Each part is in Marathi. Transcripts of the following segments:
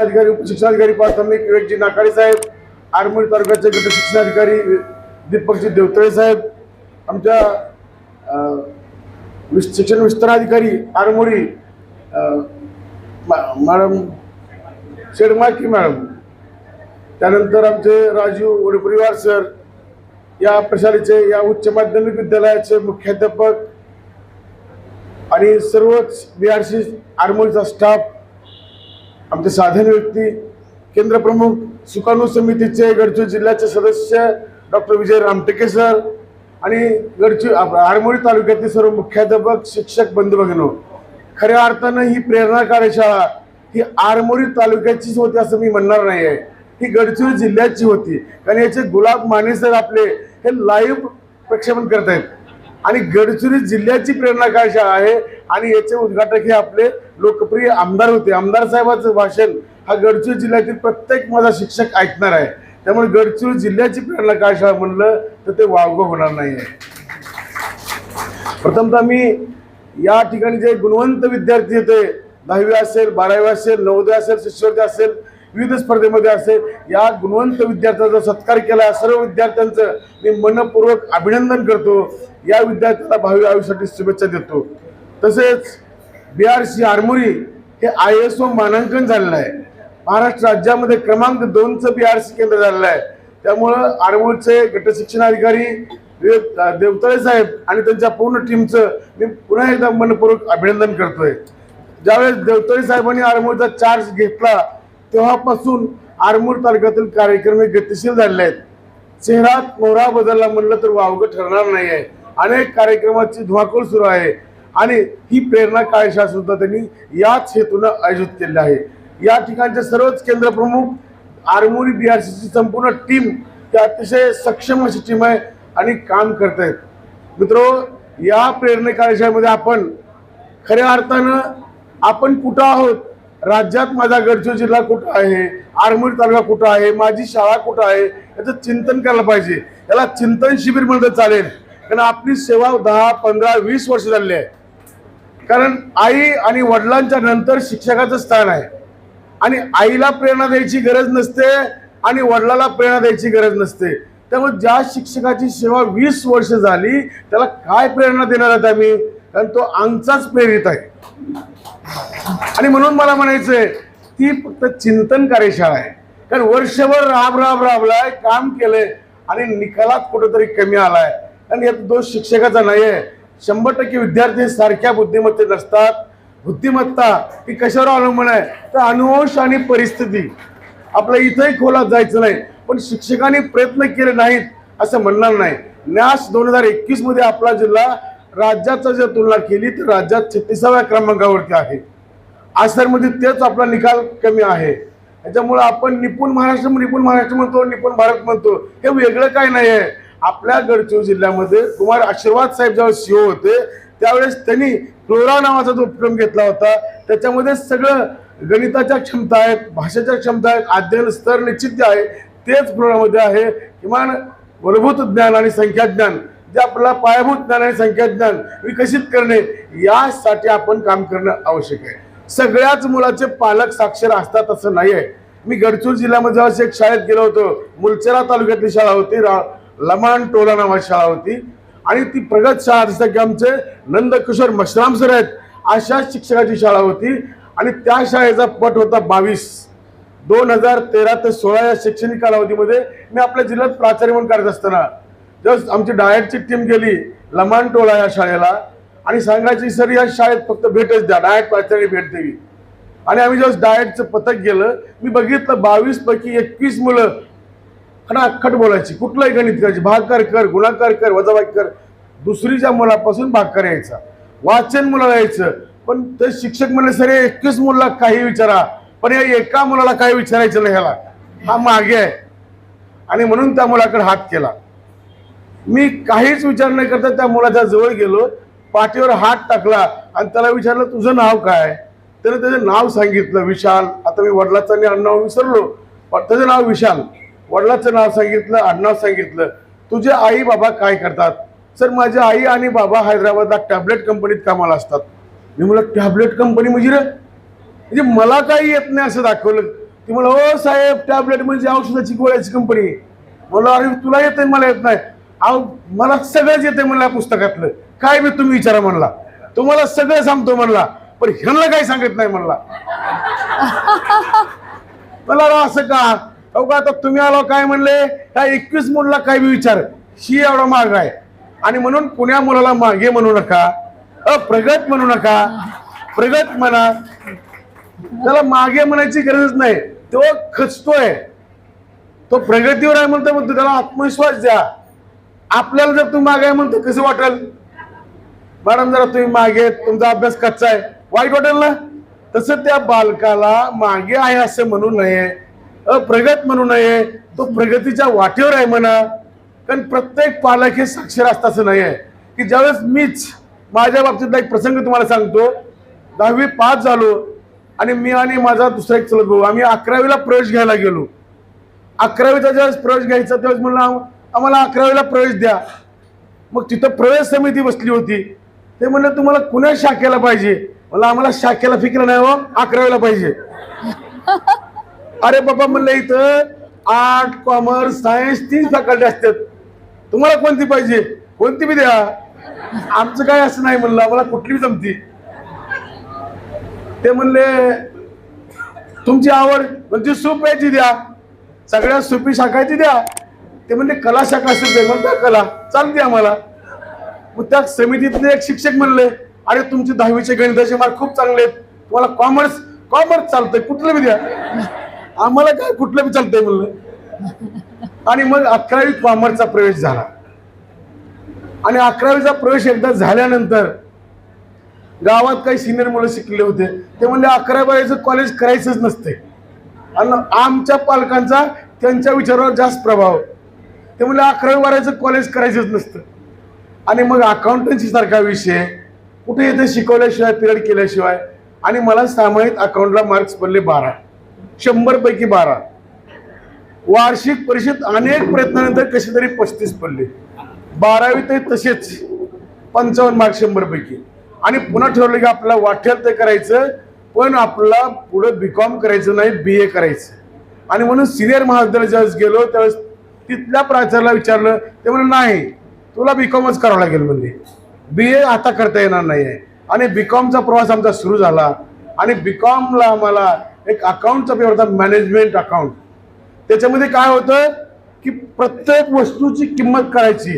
अधिकारी उपशिक्षणाधिकारी प्राथमिक विवेकजी नाकाळे साहेब आरमोरी तालुक्याचे गट शिक्षणाधिकारी दीपकजी देवतळे साहेब आमच्या शिक्षण विस्ताराधिकारी आरमोरी मॅडम शेडमाकी मॅडम त्यानंतर आमचे राजीव वडपरिवार सर या प्रशालेचे या उच्च माध्यमिक विद्यालयाचे मुख्याध्यापक आणि सर्वच बी आर सी आरमोरीचा स्टाफ आमचे साधन व्यक्ती केंद्रप्रमुख सुकाणू समितीचे गडचिरोली जिल्ह्याचे सदस्य डॉक्टर विजय रामटेके सर आणि गडचिर आरमोरी तालुक्यातील सर्व मुख्याध्यापक शिक्षक बंधुभगिनो. खऱ्या अर्थानं ही प्रेरणा कार्यशाळा ही आरमोरी तालुक्याचीच होती असं मी म्हणणार नाही आहे. ही गडचिरोली जिल्ह्याची होती. कारण याचे गुलाब माने सर आपले हे लाईव्ह प्रक्षेपण करत आहेत आणि गडचिरोली जिल्ह्याची प्रेरणा कार्यशाळा आहे? आणि याचे उद्घाटक हे आपले लोकप्रिय आमदार होते. आमदार साहेबांचं भाषण हा गडचिरोली जिल्ह्यातील प्रत्येक माझा शिक्षक ऐकणार आहे. त्यामुळे गडचिरोली जिल्ह्याची प्रेरणा कार्यशाळा म्हणलं तर ते वावगं होणार नाही आहे. प्रथमतः मी या ठिकाणी जे गुणवंत विद्यार्थी होते दहावी असेल बारावी असेल नवोदय असेल शिष्यवृत्ती असेल विविध स्पर्धेमध्ये असेल या गुणवंत विद्यार्थ्यांचा सत्कार केला या सर्व विद्यार्थ्यांचं मी मनपूर्वक अभिनंदन करतो. या विद्यार्थ्यांना भावी आयुष्यासाठी शुभेच्छा देतो. तसेच बी आर सी आरमोरी हे आय एस ओ मानांकन झालेलं आहे. महाराष्ट्र राज्यामध्ये क्रमांक दोनचं बी आर सी केंद्र झालेलं आहे. त्यामुळं आरमोरीचे गटशिक्षण अधिकारी विवेक देवतळे साहेब आणि त्यांच्या पूर्ण टीमचं मी पुन्हा एकदा मनपूर्वक अभिनंदन करतोय. ज्यावेळेस देवतळे साहेबांनी आरमोरीचा चार्ज घेतला तेव्हापासून आरमोर तालुक्यातील कार्यक्रम हे गतिशील झालेले आहेत. चेहरात मोहरा बदलला म्हणलं तर वावगं ठरणार नाही आहे. अनेक कार्यक्रमाची धुमाकूळ सुरू आहे. आणि ही प्रेरणा कार्यशाळा सुद्धा त्यांनी याच हेतूनं आयोजित केली आहे. या ठिकाणचे सर्वच केंद्र प्रमुख आरमोरी बी आर सीची संपूर्ण टीम ही अतिशय सक्षम अशी टीम आहे आणि काम करत आहेत. मित्रो या प्रेरणे कार्यशाळेमध्ये आपण खऱ्या अर्थानं आपण कुठं आहोत? राज्यात माझा गडचिरोली जिल्हा कुठं आहे? आरमोरी तालुका कुठं आहे? माझी शाळा कुठं आहे? याचं चिंतन करायला पाहिजे. याला चिंतन शिबिर म्हणलं चालेल. कारण आपली सेवा दहा पंधरा वीस वर्ष झालेली आहे. कारण आई आणि वडिलांच्या नंतर शिक्षकाचं स्थान आहे. आणि आईला प्रेरणा द्यायची गरज नसते आणि वडिलाला प्रेरणा द्यायची गरज नसते. त्यामुळे ज्या शिक्षकाची सेवा वीस वर्ष झाली त्याला काय प्रेरणा देणार आहेत आम्ही? कारण तो आमचाच प्रेरित आहे. आणि म्हणून मला म्हणायचंय ती फक्त चिंतन कार्यशाळा आहे. कारण वर्षभर राब राब राबलाय काम केलंय आणि निकालात कुठेतरी कमी आलाय. आणि यात दोष शिक्षकाचा नाही आहे शंभर टक्के विद्यार्थी सारख्या बुद्धिमत्ते नसतात. बुद्धिमत्ता ही कशावर अवलंबून आहे? तर अनुवंश आणि परिस्थिती. आपल्या इथंही खोलात जायचं नाही. पण शिक्षकांनी प्रयत्न केले नाहीत असं म्हणणार नाही. न्यास दोन हजार एकवीसमध्ये आपला जिल्हा राज्याचा जर तुलना केली तर राज्यात छत्तीसाव्या क्रमांकावरती आहे. आसरमध्ये तेच आपला निकाल कमी आहे. त्याच्यामुळं आपण निपुण महाराष्ट्र निपुण महाराष्ट्र म्हणतो निपुण भारत म्हणतो. हे वेगळं काय नाही आहे आपल्या गडचिरोली जिल्ह्यामध्ये कुमार आशीर्वाद साहेब जेव्हा सीओ होते त्यावेळेस त्यांनी फ्लोरा नावाचा जो उपक्रम घेतला होता त्याच्यामध्ये सगळं गणिताच्या क्षमता आहेत भाषेच्या क्षमता आहेत अध्ययन स्तर निश्चित जे आहे तेच फ्लोरामध्ये आहे. किमान मूलभूत ज्ञान आणि संख्याज्ञान जे आपला पायाभूत ज्ञान आणि संख्याज्ञान विकसित करणे यासाठी आपण काम करणं आवश्यक आहे. सगळ्याच मुलाचे पालक साक्षर असतात असं नाही आहे. मी गडचूर जिल्ह्यामध्ये असे एक शाळेत गेलो होतो मुलचेरा तालुक्यातली शाळा होती रा लमान टोला नावाची शाळा होती. आणि ती प्रगत शाळा जसं की आमचे नंदकिशोर मशराम सर आहेत अशा शिक्षकाची शाळा होती. आणि त्या शाळेचा पट होता बावीस. दोन हजार तेरा ते सोळा या शैक्षणिक कालावधीमध्ये मी आपल्या जिल्ह्यात प्राचार्य म्हणून करत असताना जस्ट आमची डायटची टीम गेली लमानटोला या शाळेला आणि सांगायची सर या शाळेत फक्त भेटच द्या डायट प्राचार्य भेट द्यावी. आणि आम्ही जस्ट डायटचं पथक गेलं मी बघितलं बावीस पैकी एकवीस मुलं आणि अक्खट बोलायची कुठलंही गणित करायची भागकार कर गुणाकार कर वजाबाकी कर दुसरीच्या मुलापासून भागकार यायचा. वाचन मुलाला यायचं पण ते शिक्षक म्हणले सर एकवीस मुलाला काही विचारा पण या एका मुलाला काही विचारायचं नाही ह्याला हा मागे आहे. आणि म्हणून त्या मुलाकडे हात केला. मी काहीच विचार नाही करता त्या मुलाच्या जवळ गेलो पाठीवर हात टाकला आणि त्याला विचारलं तुझं नाव काय? त्याने त्याचं नाव सांगितलं विशाल. आता मी वडिलाचं आणि आडनाव विसरलो पण त्याचं नाव विशाल. वडिलाचं नाव सांगितलं आडनाव सांगितलं तुझे आई बाबा काय करतात? सर माझी आई आणि बाबा हैदराबादला टॅबलेट कंपनीत कामाला असतात. मी म्हणलं टॅबलेट कंपनी म्हणजे रे? म्हणजे मला काही येत नाही असं दाखवलं. ती मला ओ साहेब टॅबलेट म्हणजे औषधाची गोळ्याची कंपनी. मला अरे तुला येत मला येत नाही. अहो मला सगळंच येते म्हणला पुस्तकातलं. काय मी तुम्ही विचारा म्हणला. तुम्हाला सगळं सांगतो म्हणला पण ह्यांना काही सांगत नाही म्हणला. मला असं का? अहो का आता तुम्ही आलो काय म्हणले? ह्या एकवीस मुलाला काय बी विचार. शी एवढा माग आहे. आणि म्हणून पुण्या मुलाला मागे म्हणू नका. अप्रगत म्हणू नका. प्रगत म्हणा. त्याला मागे म्हणायची गरज नाही. तो खचतोय. तो प्रगतीवर आहे म्हणतो म्हणतो त्याला आत्मविश्वास द्या. आपल्याला जर तुम्ही मागे आहे म्हणतो कसं वाटेल? मॅडम जरा तुम्ही मागे तुमचा अभ्यास कच्चा आहे. वाईट वाटेल ना? तसं त्या बालकाला मागे आहे असं म्हणू नये. अप्रगत म्हणू नये. तो प्रगतीच्या वाटेवर आहे म्हणा. कारण प्रत्येक पालक हे साक्षर असतं असं नाही आहे. की ज्यावेळेस मीच माझ्या बाबतीतला एक प्रसंग तुम्हाला सांगतो. दहावी पास झालो आणि मी आणि माझा दुसरा एक चलत भाऊ आम्ही अकरावीला प्रवेश घ्यायला गेलो. अकरावीचा ज्यावेळेस प्रवेश घ्यायचा त्यावेळेस म्हणलं आम्हाला अकरावीला प्रवेश द्या. मग तिथं प्रवेश समिती बसली होती. ते म्हणलं तुम्हाला कुण्या शाखेला पाहिजे? मला आम्हाला शाखेला फिक्र नाही हो अकरावीला पाहिजे. अरे बाबा म्हणलं इथं आर्ट कॉमर्स सायन्स तीन फॅकल्टी असतात. तुम्हाला कोणती पाहिजे? कोणती बी द्या. आमचं काय असं नाही म्हणलं आम्हाला कुठली बी जमती. ते म्हणले तुमची आवड म्हणजे सूप याची द्या. सगळ्या सुपी शाखाची द्या. ते म्हणजे कला शाखा सूप म्हणता कला चालते आम्हाला. मग त्या समितीतले एक शिक्षक म्हणले अरे तुमचे दहावीचे गणिताचे मार्क खूप चांगले आहेत. तुम्हाला कॉमर्स कॉमर्स चालतंय कुठलं बी द्या. आम्हाला काय कुठलं बी चालतंय म्हणलं. आणि मग अकरावी कॉमर्सचा प्रवेश झाला. आणि अकरावीचा प्रवेश एकदा झाल्यानंतर गावात काही सिनियर मुलं शिकले होते. ते म्हणले अकरावीचं कॉलेज करायचंच नसते आणि आमच्या पालकांचा त्यांच्या विचारावर जास्त प्रभाव. ते अकरावी बारावीचं कॉलेज करायचंच नसतं. आणि मग अकाउंटन्सी सारखा विषय कुठे येथे शिकवल्याशिवाय पिरियड केल्याशिवाय आणि मला सामायिक अकाउंटला मार्क्स पडले बारा. शंभरपैकी बारा. वार्षिक परीक्षेत अनेक प्रयत्नानंतर कसे तरी पस्तीस पडले. बारावी ते तसेच. पंचावन्न मार्क शंभरपैकी. आणि पुन्हा ठरवलं की आपल्याला वाटेल ते करायचं पण आपल्याला पुढं बी कॉम करायचं नाही बी ए करायचं. आणि म्हणून सिनियर महाविद्यालयात ज्यावेळेस गेलो त्यावेळेस तिथल्या प्राचार्याला विचारलं ते म्हणलं नाही तुला बी कॉमच करावं लागेल म्हणजे बी ए आता करता येणार नाही आहे आणि बी कॉमचा प्रवास आमचा सुरू झाला. आणि बी कॉमला आम्हाला एक अकाउंटचा पेपर होता मॅनेजमेंट अकाउंट त्याच्यामध्ये काय होतं की प्रत्येक वस्तूची किंमत करायची.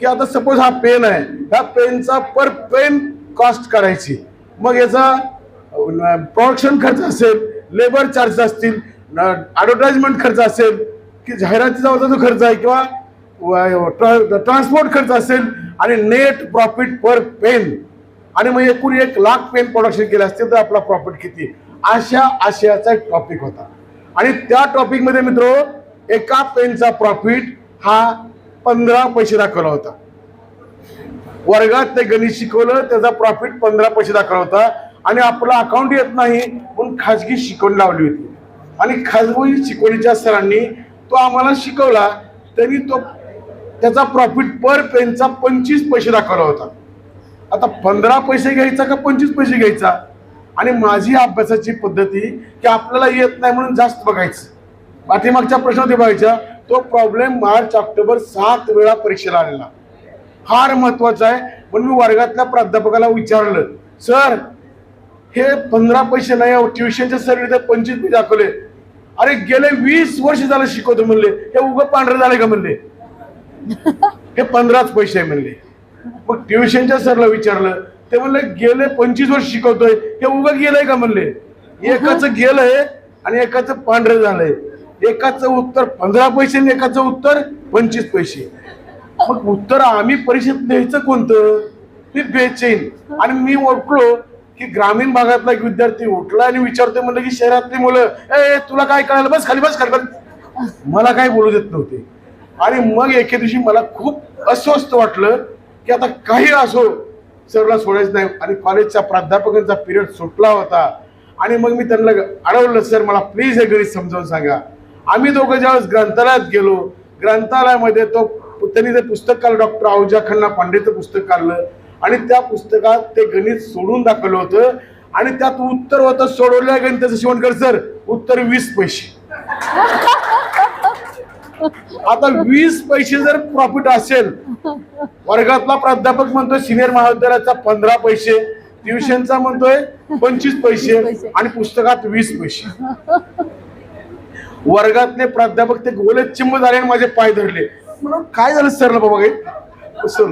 की आता सपोज हा पेन आहे ह्या पेनचा पर पेन कॉस्ट करायची. मग याचा प्रोडक्शन खर्च असेल लेबर चार्ज असतील ॲडव्हर्टाइजमेंट खर्च असेल की जाहिरातीचा जो खर्च आहे किंवा ट्रान्सपोर्ट खर्च असेल आणि नेट प्रॉफिट पर पेन आणि मग एकूण एक लाख पेन प्रोडक्शन केले असतील तर आपला प्रॉफिट किती? अशा आशयाचा एक टॉपिक होता. आणि त्या टॉपिकमध्ये मित्र एका पेनचा प्रॉफिट हा पंधरा पैसे दाखवला होता. वर्गात ते गणित शिकवलं त्याचा प्रॉफिट पंधरा पैसे दाखवला होता. आणि आपला अकाउंट येत नाही म्हणून खाजगी शिकवणी लावली होती. आणि खाजगी शिकवणीच्या सरांनी तो आम्हाला शिकवला तरी तो त्याचा प्रॉफिट पर पेनचा पंचवीस पैसे दाखवला होता. आता पंधरा पैसे घ्यायचा का पंचवीस पैसे घ्यायचा? आणि माझी अभ्यासाची पद्धती की आपल्याला येत नाही म्हणून जास्त बघायचं. पाठीमागच्या प्रश्नामध्ये बघायचा तो प्रॉब्लेम मार्च ऑक्टोबर सात वेळा परीक्षेला आलेला. फार महत्त्वाचा आहे. म्हणून मी वर्गातल्या प्राध्यापकाला विचारलं सर हे पंधरा पैसे नाही ट्युशनच्या ट्युशनचे पंचवीस पैसे दाखवले. अरे गेले वीस वर्ष झालं शिकवतो म्हणले. हे उगं पांढरे झाले का म्हणले? हे पंधराच पैसे आहे म्हणले. मग ट्युशनच्या सरला विचारलं ते म्हणले गेले पंचवीस वर्ष शिकवतोय. हे उगं गेलंय का म्हणले? एकाचं गेलंय आणि एकाचं पांढरं झालंय. एकाचं उत्तर पंधरा पैसे आणि एकाचं उत्तर पंचवीस पैसे. मग उत्तर आम्ही परीक्षेत लिहायचं कोणतं? मी बेचैन. आणि मी ओळखलो की ग्रामीण भागातला एक विद्यार्थी उठला आणि विचारतोय म्हणलं की शहरातली मुलं ए तुला काय कळालं? बस खाली बस खाली बस. मला काय बोलू देत नव्हते. आणि मग एके दिवशी मला खूप अस्वस्थ वाटलं की आता काही असो सरला सोडायचं नाही. आणि कॉलेजच्या प्राध्यापकांचा पिरियड सुटला होता. आणि मग मी त्यांना अडवलं सर मला प्लीज हे गणित समजावून सांगा. आम्ही दोघं ज्यावेळेस ग्रंथालयात गेलो ग्रंथालयामध्ये तो त्यांनी ते पुस्तक काढलं डॉक्टर आहुजा खन्ना पांडेचं पुस्तक काढलं. आणि त्या पुस्तकात ते गणित सोडून दाखवलं होतं. आणि त्यात उत्तर होतं सोडवलं गणिताचं शिवणकर सर. उत्तर वीस पैसे. आता वीस पैसे जर प्रॉफिट असेल वर्गातला प्राध्यापक म्हणतोय सिनियर महाविद्यालयाचा पंधरा पैसे ट्युशनचा म्हणतोय पंचवीस पैसे आणि पुस्तकात वीस पैसे. वर्गातले प्राध्यापक ते गोले चिंब झाले आणि माझे पाय धरले. म्हणून काय झालं सरला बाबा काही? असं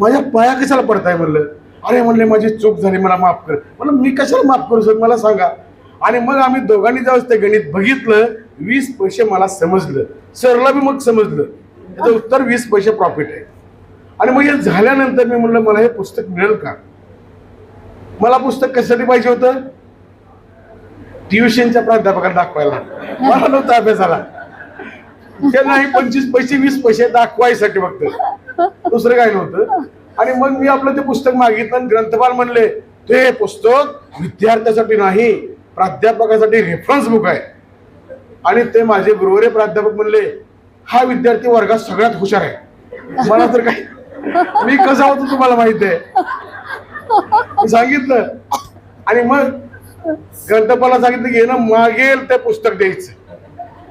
माझ्या पाया कशाला पडताय म्हणलं? अरे म्हणले माझी चूक झाली मला माफ कर. म्हणलं मी कशाला माफ करू सर मला सांगा. आणि मग आम्ही दोघांनी ज्यावेळेस ते गणित बघितलं वीस पैसे मला समजलं. सरला बी मग समजलं. त्याचं उत्तर वीस पैसे प्रॉफिट आहे. आणि मग हे झाल्यानंतर मी म्हणलं मला हे पुस्तक मिळेल का? मला पुस्तक कशासाठी पाहिजे होतं? ट्युशनच्या प्राध्यापकाला दाखवायला. मला नव्हता अभ्यासाला. त्यांना हे पंचवीस पैसे वीस पैसे दाखवायसाठी फक्त. दुसरं काय नव्हतं. आणि मग मी आपलं ते पुस्तक मागितलं आणि ग्रंथपाल म्हणले ते पुस्तक विद्यार्थ्यासाठी नाही प्राध्यापकासाठी रेफरन्स बुक आहे. आणि ते माझे गुरुवारे प्राध्यापक म्हणले हा विद्यार्थी वर्गात सगळ्यात हुशार आहे. मला तर काय मी कसा होतो तुम्हाला माहीत आहे? सांगितलं. आणि मग ग्रंथपाला सांगितलं की ना मागेल ते पुस्तक द्यायचं.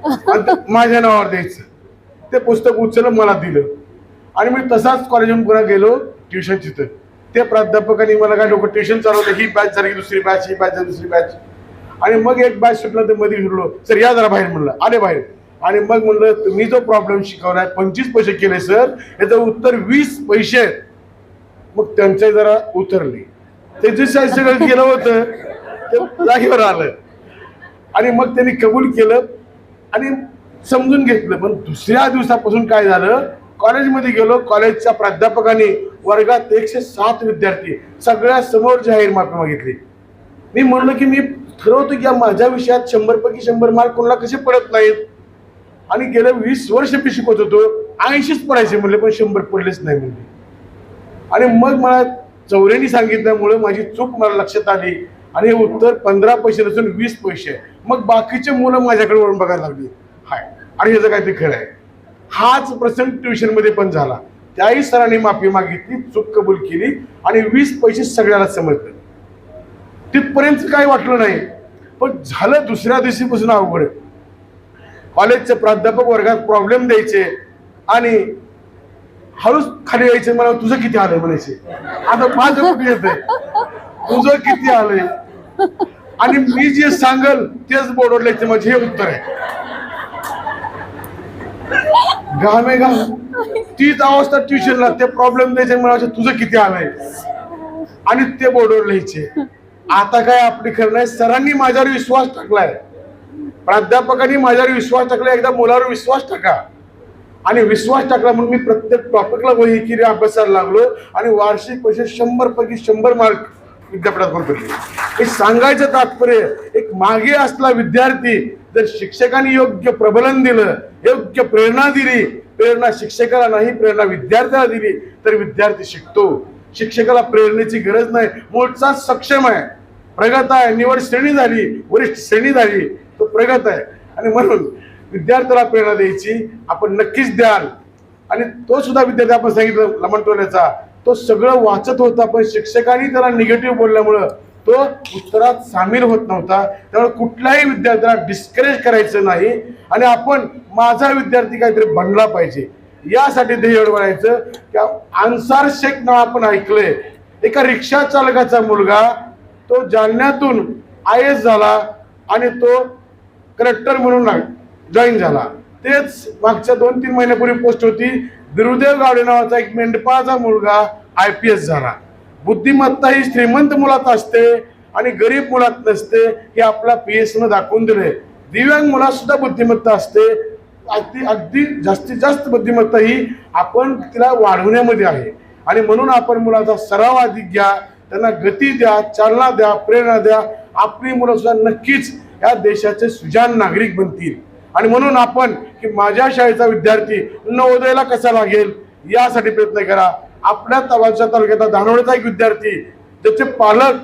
आणि माझ्या नावावर द्यायचं. ते पुस्तक उचलून मला दिलं. आणि मी तसाच कॉलेजहून पुन्हा गेलो ट्युशन तिथं. त्या प्राध्यापकांनी मला काय लोक ट्युशन चालवलं ही बॅच झाली दुसरी बॅच ही बॅच झाली दुसरी बॅच आणि मग एक बॅच सुटला तर मध्ये फिरलो. सर या जरा बाहेर म्हणलं. आले बाहेर. आणि मग म्हणलं तुम्ही जो प्रॉब्लेम शिकवलाय पंचवीस पैसे केले सर. याचं उत्तर वीस पैसे आहेत. मग त्यांचे जरा उतरले. ते जे सगळं केलं होतं ते जागेवर आलं. आणि मग त्यांनी कबूल केलं. आणि समजून घेतलं. पण दुसऱ्या दिवसापासून काय झालं? कॉलेजमध्ये गेलो. कॉलेजच्या प्राध्यापकाने वर्गात एकशे सात विद्यार्थी सगळ्या समोर जाहीर मार्क मागितली. मी म्हणलं की मी ठरवतो की या माझ्या विषयात शंभर पैकी शंभर मार्क कोणाला कसे पडत नाहीत? आणि गेल्या वीस वर्ष मी शिकवत होतो. ऐंशीच पडायचे म्हणले पण शंभर पडलेच नाही म्हणले. आणि मग मला चौऱ्यानी सांगितल्यामुळे माझी चूक मला लक्षात आली. आणि हे उत्तर पंधरा पैसे नसून वीस पैसे. आहे. मग बाकीचे मुलं माझ्याकडे वळून बघायला लागली. हाय. आणि याचं काय ते खरं आहे. हाच प्रसंग ट्युशनमध्ये पण झाला. त्याही सरांनी माफी मागितली चूक कबूल केली आणि वीस पैसे सगळ्याला समजले तिथपर्यंत काही वाटलं नाही. पण झालं दुसऱ्या दिवशीपासून अवघड. कॉलेजचे प्राध्यापक वर्गात प्रॉब्लेम द्यायचे आणि हळूच खाली यायचे मला तुझं किती आलं? म्हणायचे. आता माझं कुठे येतंय? तुझं किती आलंय? आणि मी जे सांगल तेच बोर्डवर लिहायचं माझे हे उत्तर आहे. घामे घाम तीच अवस्था ट्युशनला ते प्रॉब्लेम द्यायचे म्हणायचे तुझं किती आलंय? आणि ते बोर्डवर लिहायचे. आता काय आपली खरं नाही सरांनी माझ्यावर विश्वास टाकलाय. प्राध्यापकांनी माझ्यावर विश्वास टाकला एकदा मुलावर विश्वास टाका. आणि विश्वास टाकला म्हणून मी प्रत्येक टॉपिकला वही किरी अभ्यासायला लागलो आणि वार्षिक पैसे शंभर पैकी शंभर मार्क विद्यापीठात फिरली हे सांगायचं तात्पर्य एक मागे असला विद्यार्थी जर शिक्षकांनी योग्य प्रबलन दिलं योग्य प्रेरणा दिली प्रेरणा शिक्षकाला नाही प्रेरणा विद्यार्थ्याला दिली तर विद्यार्थी शिकतो. शिक्षकाला प्रेरणेची गरज नाही. मूळचा सक्षम आहे. प्रगत आहे. निवड श्रेणी झाली वरिष्ठ श्रेणी झाली तो प्रगत आहे. आणि म्हणून विद्यार्थ्याला प्रेरणा द्यायची आपण नक्कीच द्याल. आणि तो सुद्धा विद्यार्थी आपण सांगितलं लमणटोल्याचा तो सगळं वाचत होता पण शिक्षकांनी त्याला निगेटिव्ह बोलल्यामुळं तो उत्तरात सामील होत नव्हता. त्यामुळे कुठल्याही विद्यार्थ्याला डिस्करेज करायचं नाही आणि आपण माझा विद्यार्थी काहीतरी बनला पाहिजे. यासाठी ध्येय म्हणायचं की अन्सार शेख नाव आपण ऐकलंय. एका रिक्षा चालकाचा मुलगा तो जालन्यातून आय एस झाला आणि तो कलेक्टर म्हणून जॉईन झाला. तेच मागच्या दोन तीन महिन्यापूर्वी पोस्ट होती. बिरुदेव गावडे नावाचा एक मेंढपाळाचा मुलगा आय पी एस झाला. बुद्धिमत्ता ही श्रीमंत मुलात असते आणि गरीब मुलात नसते हे आपला पी एस न दाखवून दिले दिव्यांग मुलात सुद्धा बुद्धिमत्ता असते. अगदी अगदी जास्तीत जास्त बुद्धिमत्ता ही आपण तिला वाढवण्यामध्ये आहे. आणि म्हणून आपण मुलाचा सराव अधिक घ्या त्यांना गती द्या चालना द्या प्रेरणा द्या. आपली मुलं सुद्धा नक्कीच या देशाचे सुजान नागरिक बनतील. आणि म्हणून आपण की माझ्या शाळेचा विद्यार्थी नवोदयला कसा लागेल यासाठी प्रयत्न करा. आपल्या तवाच्या तालुक्यातला धानोडीचा एक विद्यार्थी त्याचे पालक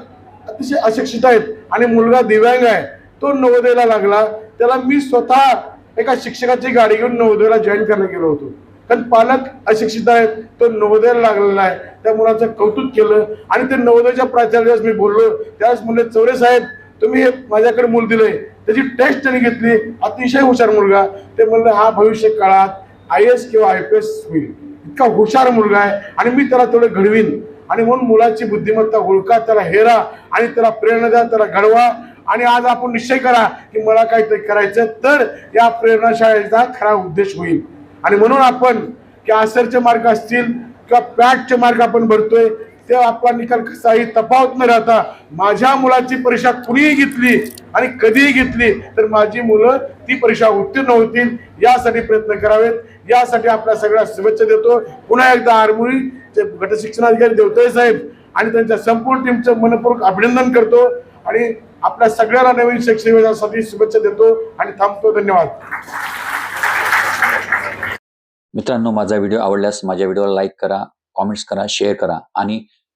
अतिशय अशिक्षित आहेत आणि मुलगा दिव्यांग आहे तो नवोदयला लागला. त्याला मी स्वतः एका शिक्षकाची गाडी घेऊन नवोदयला जॉईन करायला गेलो होतो. कारण पालक अशिक्षित आहेत तो नवोदयाला लागलेला आहे. त्या मुलाचं कौतुक केलं आणि ते नवोदयच्या प्राचार्यास मी बोललो. त्यावेळेस मुले चौरे साहेब तुम्ही हे माझ्याकडे मूल दिलंय. त्याची टेस्ट त्यांनी घेतली. अतिशय हुशार मुलगा. ते म्हणलं हा भविष्य काळात आय एस किंवा आय पी एस होईल. इतका हुशार मुलगा आहे आणि मी त्याला थोडं घडवीन. आणि म्हणून मुलाची बुद्धिमत्ता ओळखा त्याला हेरा आणि त्याला प्रेरणा द्या त्याला घडवा. आणि आज आपण निश्चय करा की मला काहीतरी करायचं तर या प्रेरणाशाळेचा खरा उद्देश होईल. आणि म्हणून आपण की आसरचे मार्ग असतील किंवा पॅटचे मार्क आपण भरतोय ते आपला निकाल कसाही तफावत न राहता माझ्या मुलाची परीक्षा कुणीही घेतली आणि कधीही घेतली तर माझी मुलं ती परीक्षा उत्तीर्ण होतील यासाठी प्रयत्न करावेत. यासाठी आपल्या सगळ्या शुभेच्छा देतो. पुन्हा एकदा आरमुळी गटशिक्षणाधिकारी देवतळे साहेब आणि त्यांच्या संपूर्ण टीमचं मनपूर्वक अभिनंदन करतो आणि आपल्या सगळ्याला नवीन शैक्षणिक वर्षासाठी शुभेच्छा देतो आणि थांबतो. धन्यवाद. मित्रांनो माझा व्हिडिओ आवडल्यास माझ्या व्हिडिओला लाईक करा कॉमेंट्स करा शेअर करा आणि